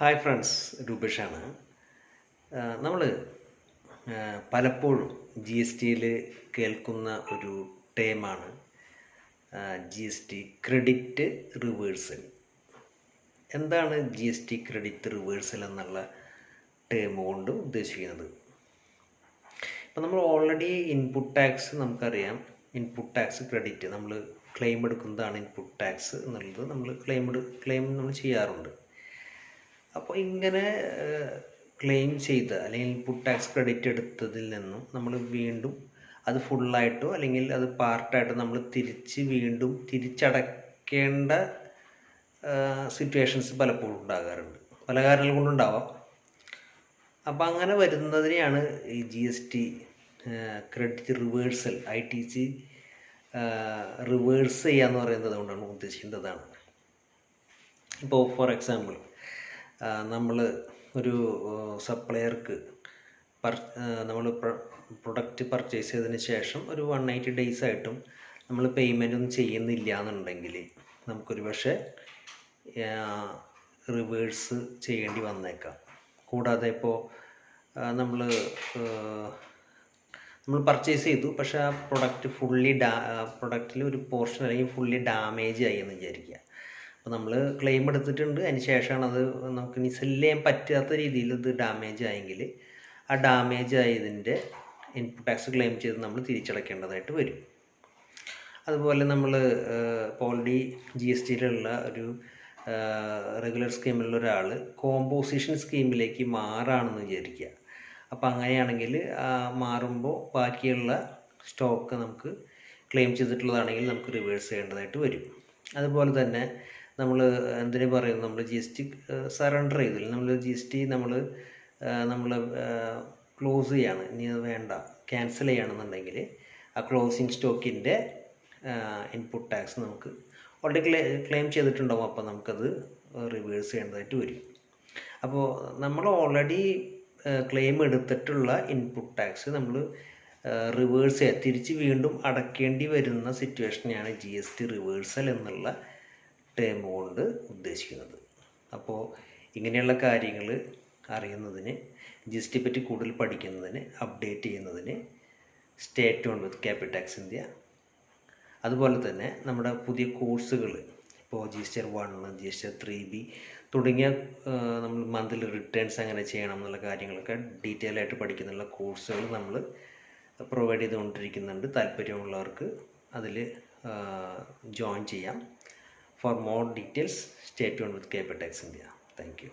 Hi friends രൂപേഷാണ്. നമ്മൾ പലപ്പോഴും G S ടിയിൽ കേൾക്കുന്ന ഒരു ടേമാണ് G S T credit reversal. എന്താണ് G S T credit reversal എന്നുള്ള ടേം കൊണ്ട് ഉദ്ദേശിക്കുന്നത്? ഇപ്പം നമ്മൾ ഓൾറെഡി ഇൻപുട്ട് ടാക്സ് നമുക്കറിയാം. Input tax credit. നമ്മൾ ക്ലെയിം എടുക്കുന്നതാണ് ഇൻപുട്ട് ടാക്സ് എന്നുള്ളത് നമ്മൾ ക്ലെയിം ക്ലെയിം നമ്മൾ ചെയ്യാറുണ്ട്. അപ്പോൾ ഇങ്ങനെ ക്ലെയിം ചെയ്ത് അല്ലെങ്കിൽ ഇൻപുട്ട് ടാക്സ് ക്രെഡിറ്റ് എടുത്തതിൽ നിന്നും നമ്മൾ വീണ്ടും അത് ഫുള്ളായിട്ടോ അല്ലെങ്കിൽ അത് പാർട്ടായിട്ടോ നമ്മൾ തിരിച്ച് വീണ്ടും തിരിച്ചടക്കേണ്ട സിറ്റുവേഷൻസ് പലപ്പോഴും ഉണ്ടാകാറുണ്ട്. പല കാരണങ്ങൾ കൊണ്ടുണ്ടാവാം. അപ്പം അങ്ങനെ വരുന്നതിനെയാണ് ഈ G S T credit reversal I T C reverse ചെയ്യാന്ന് പറയുന്നത് കൊണ്ടാണ് ഉദ്ദേശിക്കുന്നതാണ് ഇപ്പോൾ ഫോർ എക്സാമ്പിൾ നമ്മൾ ഒരു സപ്ലയർക്ക് പർ നമ്മൾ പ്രൊഡക്റ്റ് പർച്ചേസ് ചെയ്തതിന് ശേഷം ഒരു വൺ എയ്റ്റി ഡേയ്സ് ആയിട്ടും നമ്മൾ പേയ്മെന്റ് ഒന്നും ചെയ്യുന്നില്ല എന്നുണ്ടെങ്കിൽ നമുക്കൊരു പക്ഷേ റിവേഴ്സ് ചെയ്യേണ്ടി വന്നേക്കാം. കൂടാതെ ഇപ്പോൾ നമ്മൾ നമ്മൾ പർച്ചേസ് ചെയ്തു പക്ഷേ ആ പ്രൊഡക്റ്റ് ഫുള്ളി ഡാ പ്രൊഡക്റ്റിൽ ഒരു പോർഷൻ അല്ലെങ്കിൽ ഫുള്ളി ഡാമേജ് ആയി എന്ന് വിചാരിക്കുക. അപ്പോൾ നമ്മൾ ക്ലെയിം എടുത്തിട്ടുണ്ട്. അതിന് ശേഷമാണ് അത് നമുക്ക് ഇനി സെല്ല് ചെയ്യാൻ പറ്റാത്ത രീതിയിൽ ഇത് ഡാമേജ് ആയെങ്കിൽ ആ ഡാമേജ് ആയതിന്റെ ഇൻപുട്ട് ടാക്സ് ക്ലെയിം ചെയ്ത് നമ്മൾ തിരിച്ചടയ്ക്കേണ്ടതായിട്ട് വരും. അതുപോലെ നമ്മൾ ഓൾറെഡി ജി എസ് ടിയിലുള്ള ഒരു റെഗുലർ സ്കീമിലുള്ള ഒരാൾ കോമ്പോസിഷൻ സ്കീമിലേക്ക് മാറാണെന്ന് വിചാരിക്കുക. അപ്പോൾ അങ്ങനെയാണെങ്കിൽ മാറുമ്പോൾ ബാക്കിയുള്ള സ്റ്റോക്ക് നമുക്ക് ക്ലെയിം ചെയ്തിട്ടുള്ളതാണെങ്കിൽ നമുക്ക് റിവേഴ്സ് ചെയ്യേണ്ടതായിട്ട് വരും. അതുപോലെ തന്നെ നമ്മൾ എന്തിനു പറയുന്നു? നമ്മൾ ജി എസ് ടി സറണ്ടർ ചെയ്തില്ല നമ്മൾ ജി എസ് ടി നമ്മൾ നമ്മൾ ക്ലോസ് ചെയ്യാണ്. ഇനി അത് വേണ്ട. ക്യാൻസൽ ചെയ്യുകയാണെന്നുണ്ടെങ്കിൽ ആ ക്ലോസിങ് സ്റ്റോക്കിന്റെ ഇൻപുട്ട് ടാക്സ് നമുക്ക് ഓൾറെഡി ക്ലെ ക്ലെയിം ചെയ്തിട്ടുണ്ടാവും. അപ്പോൾ നമുക്കത് റിവേഴ്സ് ചെയ്യേണ്ടതായിട്ട് വരും. അപ്പോൾ നമ്മൾ ഓൾറെഡി ക്ലെയിം എടുത്തിട്ടുള്ള ഇൻപുട്ട് ടാക്സ് നമ്മൾ റിവേഴ്സ് ചെയ്യുക തിരിച്ച് വീണ്ടും അടക്കേണ്ടി വരുന്ന സിറ്റുവേഷനെയാണ് ജി എസ് ടി റിവേഴ്സൽ എന്നുള്ള ടേം കൊണ്ട് ഉദ്ദേശിക്കുന്നത്. അപ്പോൾ ഇങ്ങനെയുള്ള കാര്യങ്ങൾ അറിയുന്നതിന് ജി എസ് ടി പറ്റി കൂടുതൽ പഠിക്കുന്നതിന് അപ്ഡേറ്റ് ചെയ്യുന്നതിന് state on with Capitax India അതുപോലെ തന്നെ നമ്മുടെ പുതിയ കോഴ്സുകൾ ഇപ്പോൾ G S T one G S T three B തുടങ്ങിയ നമ്മൾ മന്ത്ലി റിട്ടേൺസ് അങ്ങനെ ചെയ്യണം എന്നുള്ള കാര്യങ്ങളൊക്കെ ഡീറ്റെയിൽ ആയിട്ട് പഠിക്കുന്നുള്ള കോഴ്സുകൾ നമ്മൾ പ്രൊവൈഡ് ചെയ്തുകൊണ്ടിരിക്കുന്നുണ്ട്. താല്പര്യമുള്ളവർക്ക് അതിൽ ജോയിൻ ചെയ്യാം. For more details, stay tuned with Capetex India. Thank you.